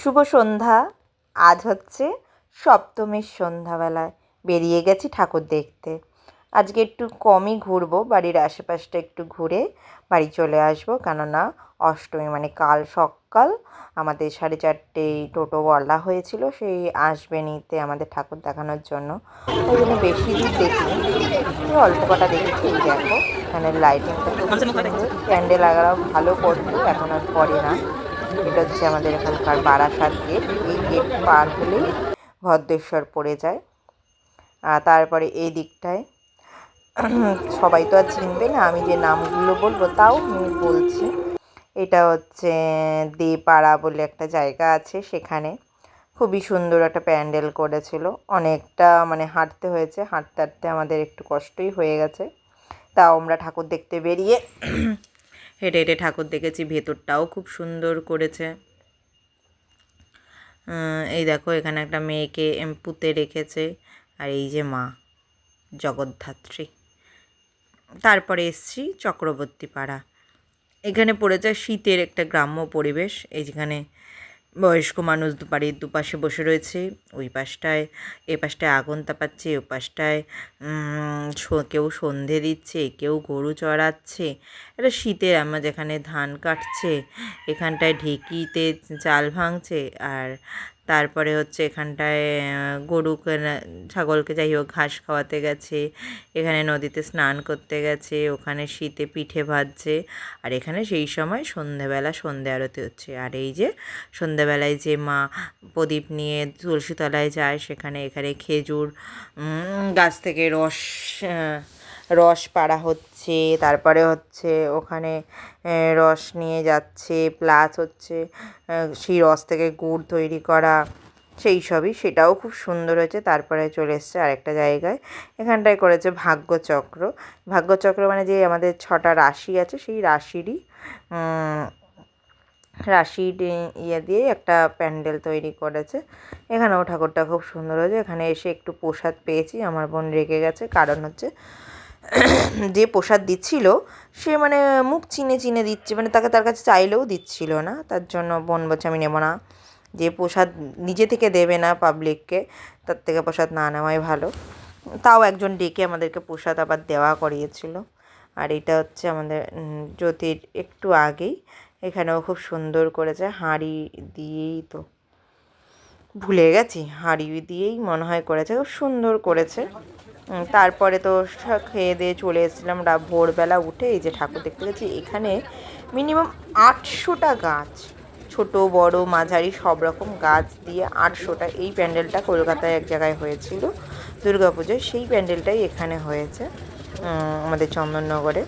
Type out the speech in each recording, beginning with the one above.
শুভ সন্ধ্যা। আজ হচ্ছে সপ্তমীর সন্ধ্যাবেলায়। বেরিয়ে গেছি ঠাকুর দেখতে। আজকে একটু কমই ঘুরবো, বাড়ির আশেপাশটা একটু ঘুরে বাড়ি চলে আসব। কেননা অষ্টমী মানে কাল সকাল, আমাদের সাড়ে চারটেই টোটো বলা হয়েছিল, সেই আসবে নিতে আমাদের ঠাকুর দেখানোর জন্য। ওই জন্য বেশি দূর দেখিনি। অল্প কটা দেখেছি, এই দেখো। এখানে লাইটিংটা প্যান্ডেল লাগানো ভালো করতো, এখন আর করে না। এটা হচ্ছে আমাদের এখানকার বারাসাত গেট। এই গেট পার হলেই ভদ্রেশ্বর পড়ে যায়। আর তারপরে এই দিকটায় সবাই তো আর চিনবে না আমি যে নামগুলো বলব, তাও আমি বলছি। এটা হচ্ছে দেপাড়া বলে একটা জায়গা আছে সেখানে। খুবই সুন্দর একটা প্যান্ডেল করেছিল। অনেকটা মানে হাঁটতে হয়েছে, হাঁটতে হাঁটতে আমাদের একটু কষ্টই হয়ে গেছে। তাও আমরা ঠাকুর দেখতে বেরিয়ে হেঁটে হেঁটে ঠাকুর দেখেছি, ভেতরটাও খুব সুন্দর করেছে। এই দেখো, এখানে একটা মেয়েকে পুঁতে রেখেছে, আর এই যে মা, জগদ্ধাত্রী। তারপরে এসছি চক্রবর্তী পাড়া এখানে পড়েছে শীতের একটা গ্রাম্য পরিবেশ, এই যেখানে বয়স্ক মানুষ বাড়ির দুপাশে বসে রয়েছে। ওই পাশটায়, এ পাশটায় আগুন তাপাচ্ছে ও পাশটায় কেউ সন্ধে দিচ্ছে, কেউ গরু চড়াচ্ছে। এটা শীতের আমরা যেখানে ধান কাটছে, এখানটায় ঢেঁকিতে চাল ভাঙছে, আর তারপরে হচ্ছে এখানটায় গরুকে ছাগলকে যাই হোক ঘাস খাওয়াতে গেছে, এখানে নদীতে স্নান করতে গেছে, ওখানে শীতে পিঠে ভাজছে, আর এখানে সেই সময় সন্ধেবেলা সন্ধে আরতি হচ্ছে। আর এই যে সন্ধেবেলায় যে মা প্রদীপ নিয়ে তুলসীতলায় যায়, সেখানে এখানে খেজুর গাছ থেকে রস রস পাড়া হচ্ছে, তারপরে হচ্ছে ওখানে রস নিয়ে যাচ্ছে, প্লাস হচ্ছে সেই রস থেকে গুড় তৈরি করা, সেই সবই, সেটাও খুব সুন্দর হয়েছে। তারপরে চলে এসছে আরেকটা জায়গায়। এখানটায় করেছে ভাগ্যচক্র। ভাগ্যচক্র মানে যে আমাদের ছটা রাশি আছে, সেই রাশিরই রাশির ইয়ে দিয়ে একটা প্যান্ডেল তৈরি করেছে। এখানেও ঠাকুরটা খুব সুন্দর হয়েছে। এখানে এসে একটু প্রসাদ পেয়েছি। আমার বোন রেগে গেছে। কারণ হচ্ছে যে প্রসাদ দিচ্ছিল, সে মানে মুখ চিনে চিনে দিচ্ছে মানে তাকে তার কাছে চাইলেও দিচ্ছিল না, তার জন্য বোন বলছে, আমি নেব না। যে প্রসাদ নিজে থেকে দেবে না পাবলিককে তার থেকে প্রসাদ না নেওয়াই ভালো। তাও একজন ডেকে আমাদেরকে প্রসাদ আবার দেওয়া করিয়েছিল। আর এটা হচ্ছে আমাদের জ্যোতির একটু আগেই। এখানেও খুব সুন্দর করেছে, হাঁড়ি দিয়েই তো ভুলে গেছি, হাঁড়ি দিয়েই মনে হয় করেছে, খুব সুন্দর করেছে। তারপরে তো খেয়ে দিয়ে চলে এসেছিলাম ভোরবেলা উঠে এই যে ঠাকুর দেখতে গেছি। এখানে মিনিমাম আটশোটা গাছ, ছোট, বড়, মাঝারি সব রকম গাছ দিয়ে আটশোটা। এই প্যান্ডেলটা কলকাতায় এক জায়গায় হয়েছিল দুর্গাপুজোয়। সেই প্যান্ডেলটাই এখানে হয়েছে আমাদের চন্দননগরে।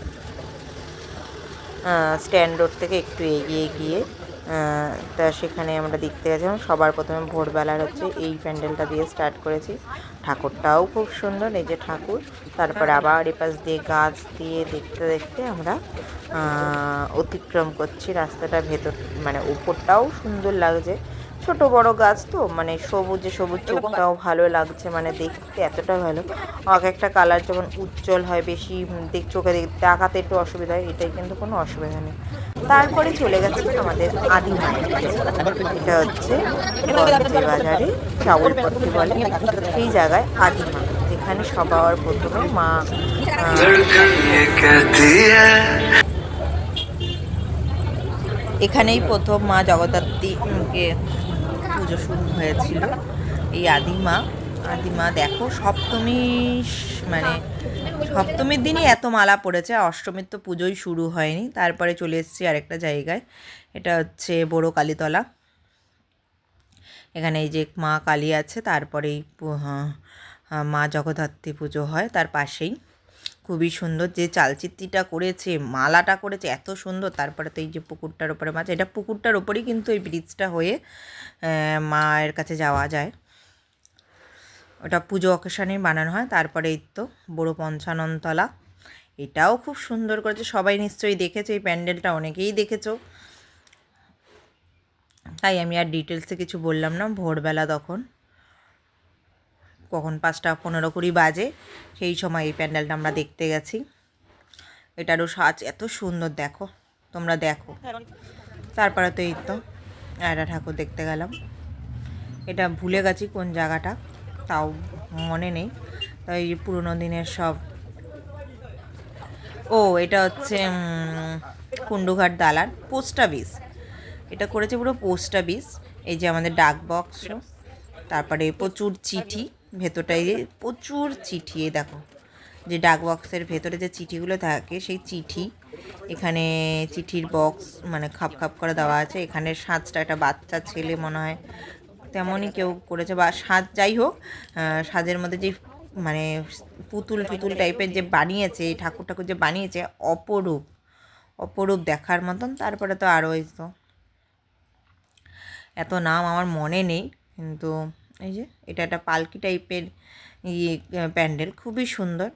স্ট্যান্ড রোড থেকে একটু এগিয়ে গিয়ে তা সেখানে আমরা দেখতে গেছিলাম। সবার প্রথমে ভোরবেলার হচ্ছে এই প্যান্ডেলটা দিয়ে স্টার্ট করেছি। ঠাকুরটাও খুব সুন্দর, এই যে ঠাকুর। তারপর আবার এপাশ দিয়ে গাছ দিয়ে দেখতে দেখতে আমরা অতিক্রম করছি। রাস্তাটা ভেতর মানে উপরটাও সুন্দর লাগছে। ছোট বড় গাছ তো মানে সবুজে সবুজ চোখটাও ভালো লাগছে মানে দেখতে এতটা ভালো। এক একটা কালার যখন উজ্জ্বল হয় বেশি দেখ চোখে দেখাতে একটু অসুবিধা হয় এটাই কিন্তু কোনো অসুবিধা নেই। তারপরে চলে গেছে আমাদের আদি এটা হচ্ছে বাজারে চাউল বলে সেই জায়গায় আদিমা যেখানে সবার প্রথমে মা এখানেই প্রথম মা জগদ্ধাত্রীকে পুজো শুরু হয়েছিল। এই আদিমা আদিমা দেখো সপ্তমী মানে সপ্তমীর দিনই এত মালা পড়েছে অষ্টমীর তো পুজোই শুরু হয়নি। তারপরে চলে এসেছি আরেকটা জায়গায় এটা হচ্ছে বড় কালীতলা। এখানে এই যে মা কালী আছে তারপরেই হ্যাঁ, হ্যাঁ, মা জগদ্ধাত্রী পুজো হয় তার পাশেই। খুবই সুন্দর যে চালচিত্রিটা করেছে, মালাটা করেছে, এত সুন্দর। তারপরে তো এই যে পুকুরটার ওপরে মাছ, এটা পুকুরটার ওপরেই কিন্তু এই ব্রিজটা হয়ে মায়ের কাছে যাওয়া যায়। ওটা পুজো অকেশনেই বানানো হয়। তারপরে এই তো বড়ো পঞ্চাননতলা। এটাও খুব সুন্দর করেছে। সবাই নিশ্চয়ই দেখেছে এই প্যান্ডেলটা, অনেকেই দেখেছ। তাই আমি আর ডিটেলসে কিছু বললাম না, ভোরবেলা তখন। কখন পাঁচটা পনেরো কুড়ি বাজে সেই সময় এই প্যান্ডেলটা আমরা দেখতে গেছি। এটারও সাজ এত সুন্দর দেখো তোমরা দেখো। তারপরে তো এই তো একটা ঠাকুর দেখতে গেলাম। এটা ভুলে গেছি কোন জায়গাটা তাও মনে নেই। তাই পুরোনো দিনের সব। ও এটা হচ্ছে উম, কুন্ডুঘাট দালান পোস্ট অফিস। এটা করেছে পুরো পোস্ট অফিস। এই যে আমাদের ডাক বক্স তারপরে প্রচুর চিঠি। ভেতরটায় প্রচুর চিঠি দেখো, যে ডাক বক্সের ভেতরে যে চিঠিগুলো থাকে, সেই চিঠি, এখানে চিঠির বক্স মানে খাপ খাপ করে দেওয়া আছে, এখানে সাজটা একটা বাচ্চা ছেলে মনে হয়, তেমনই কেউ করেছে, বা সাজ যাই হোক সাজের মধ্যে যে মানে পুতুল পুতুল টাইপের যে বানিয়েছে ঠাকুর ঠাকুর যে বানিয়েছে, অপরূপ অপরূপ দেখার মতন, তারপরে তো আরও এত নাম আমার মনে নেই, কিন্তু এই যে, এটা একটা পালকি টাইপের ইয়ে প্যান্ডেল, খুবই সুন্দর।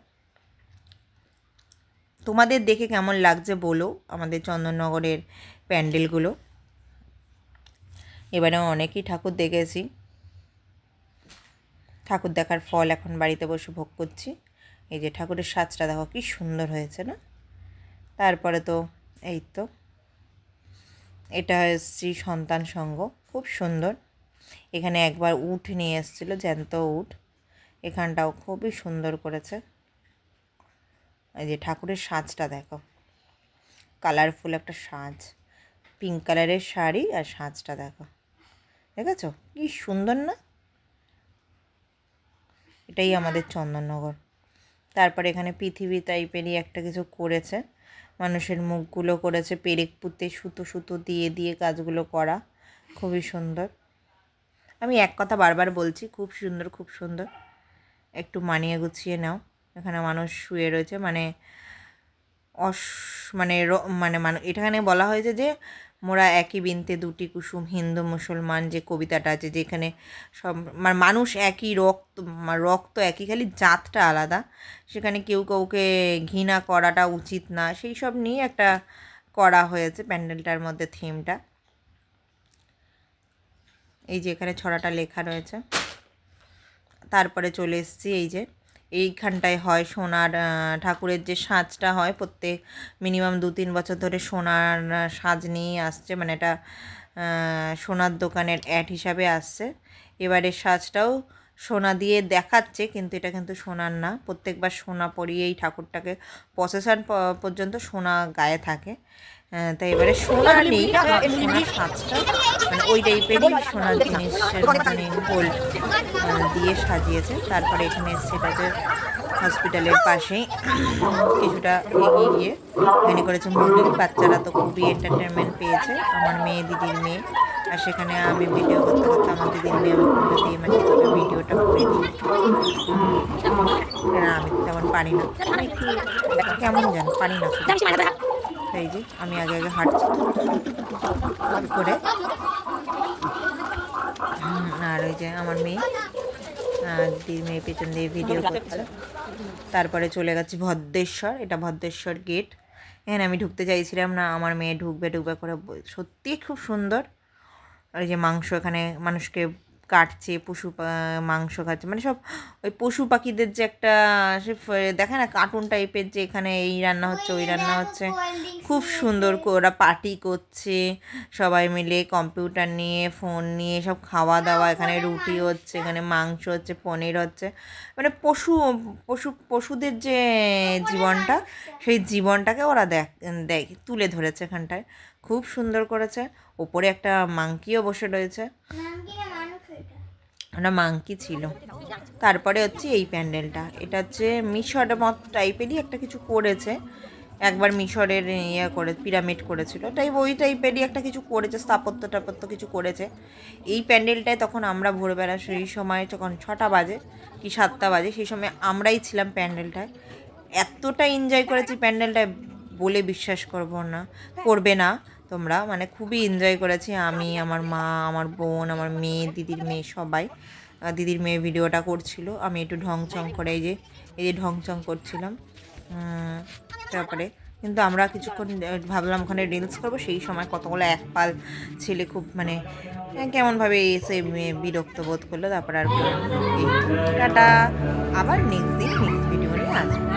তোমাদের দেখে কেমন লাগছে বলো, আমাদের চন্দননগরের প্যান্ডেলগুলো? এবারে অনেকই ঠাকুর দেখেছি। ঠাকুর দেখার ফল এখন বাড়িতে বসে ভোগ করছি। এই যে ঠাকুরের সাজটা দেখো, কি সুন্দর হয়েছে না? তারপরে তো, এই তো, এটা শ্রী সন্তান সংঘ, খুব সুন্দর। এখানে একবার উঠ নিয়ে এসেছিল, জ্যান্ত উঠ এখানটাও খুবই সুন্দর করেছে। এই যে ঠাকুরের সাজটা দেখো। কালারফুল একটা সাজ। পিঙ্ক কালারের শাড়ি আর সাজটা দেখো। দেখেছ? কি সুন্দর না? এটাই আমাদের চন্দননগর। তারপরে এখানে পৃথিবী টাইপেরই একটা কিছু করেছে। মানুষের মুখগুলো করেছে, পেরেক পুঁতে সুতো সুতো দিয়ে দিয়ে কাজগুলো করা। খুবই সুন্দর। আমি এক কথা বারবার বলছি, খুব সুন্দর খুব সুন্দর। একটু মানিয়ে গুছিয়ে নাও। এখানে মানুষ শুয়ে রয়েছে মানে অস মানে মানে মান, এখানে বলা হয়েছে যে মোরা একই বিনতে দুটি কুসুম, হিন্দু, মুসলমান, যে কবিতাটা আছে, যেখানে সব মানে মানুষ একই রক্ত রক্ত একই, খালি জাতটা আলাদা। সেখানে কেউ কাউকে ঘৃণা করাটা উচিত না। সেই সব নিয়ে একটা করা হয়েছে, প্যান্ডেলটার মধ্যে থিমটা এই যে এখানে ছড়াটা লেখা রয়েছে। তারপরে চলে এসেছি এই যে, এইখানটায় হয় সোনার ঠাকুরের যে সাজটা হয় প্রত্যেক মিনিমাম দু তিন বছর ধরে সোনার সাজ নিয়ে আসছে। মানে এটা সোনার দোকানের অ্যাড হিসাবে আসছে। এবারের সাজটাও সোনা দিয়ে দেখাচ্ছে, কিন্তু এটা কিন্তু সোনার না। প্রত্যেকবার সোনা পরিয়েই ঠাকুরটাকে প্রসেসন পর্যন্ত সোনা গায়ে থাকে। তাই এবারে সোনা নেই সোনার সাজটা মানে ওই টাইপেরই সোনার জিনিসের মানে গোল্ড দিয়ে সাজিয়েছে। তারপরে এখানে এসছে এটা যে হসপিটালের পাশেই কিছুটা এগিয়ে গিয়ে এখানে করেছে মুরগি। বাচ্চারা তো খুবই এন্টারটেনমেন্ট পেয়েছে। আমার মেয়ে দিদির মেয়ে। আর সেখানে আমি ভিডিও করতে করতে আমার দিদির মেয়ে আমি খুলে দিয়ে মানে ভিডিওটা করে দিই। আমি তেমন পারি না। আমি একটু কেমন জানি পারি না। এই যে আমি আগে আগে হাঁটছি। করে। আর ওই যে আমার মেয়ে দিদির মেয়ে পেছন দিয়ে ভিডিও করছে। তারপরে চলে গেছি ভদ্রেশ্বর এটা ভদ্রেশ্বর গেট এখানে আমি ঢুকতে চাইছিলাম না আমার মেয়ে ঢুকবে ঢুকবে করে সত্যিই খুব সুন্দর। আর এই যে মাংস এখানে মানুষকে কাটছে পশু মাংস খাচ্ছে মানে সব ওই পশু পাখিদের যে একটা সে দেখে না কার্টুন টাইপের যে এখানে এই রান্না হচ্ছে ওই রান্না হচ্ছে। খুব সুন্দর ওরা পার্টি করছে সবাই মিলে কম্পিউটার নিয়ে ফোন নিয়ে সব খাওয়া দাওয়া এখানে রুটি হচ্ছে এখানে মাংস হচ্ছে পনির হচ্ছে। মানে পশু পশু পশুদের যে জীবনটা সেই জীবনটাকে ওরা দেখ দেখ তুলে ধরেছে এখানটায়। খুব সুন্দর করেছে। ওপরে একটা মাংকিও বসে রয়েছে। ওটা মাংকি ছিল। তারপরে হচ্ছে এই প্যান্ডেলটা। এটা হচ্ছে মিশর মত টাইপেরই একটা কিছু করেছে। একবার মিশরের ইয়ে করে, পিরামিড করেছিল। তাই ওই টাইপেরই একটা কিছু করেছে, স্থাপত্য টাপত্য কিছু করেছে। এই প্যান্ডেলটায় তখন আমরা ভোরবেলা সেই সময় যখন ছটা বাজে কি সাতটা বাজে, সেই সময় আমরাই ছিলাম প্যান্ডেলটায়। এতটা এনজয় করেছি প্যান্ডেলটায় বলে বিশ্বাস করব না, করবে না। তোমরা মানে খুবই এনজয় করেছি আমি, আমার মা, আমার বোন, আমার মেয়ে, দিদির মেয়ে সবাই। দিদির মেয়ে ভিডিওটা করছিল, আমি একটু ঢং চং করে এই যে এই যে ঢং চং করছিলাম তারপরে কিন্তু আমরা কিছুক্ষণ ভাবলাম ওখানে রিলস করব, সেই সময় কতগুলো একপাল ছেলে খুব মানে কেমনভাবে এসে বিরক্ত বোধ করল, তারপর আর টাটা, আবার নেক্সট দিন নেক্সট ভিডিও নিয়ে আসব।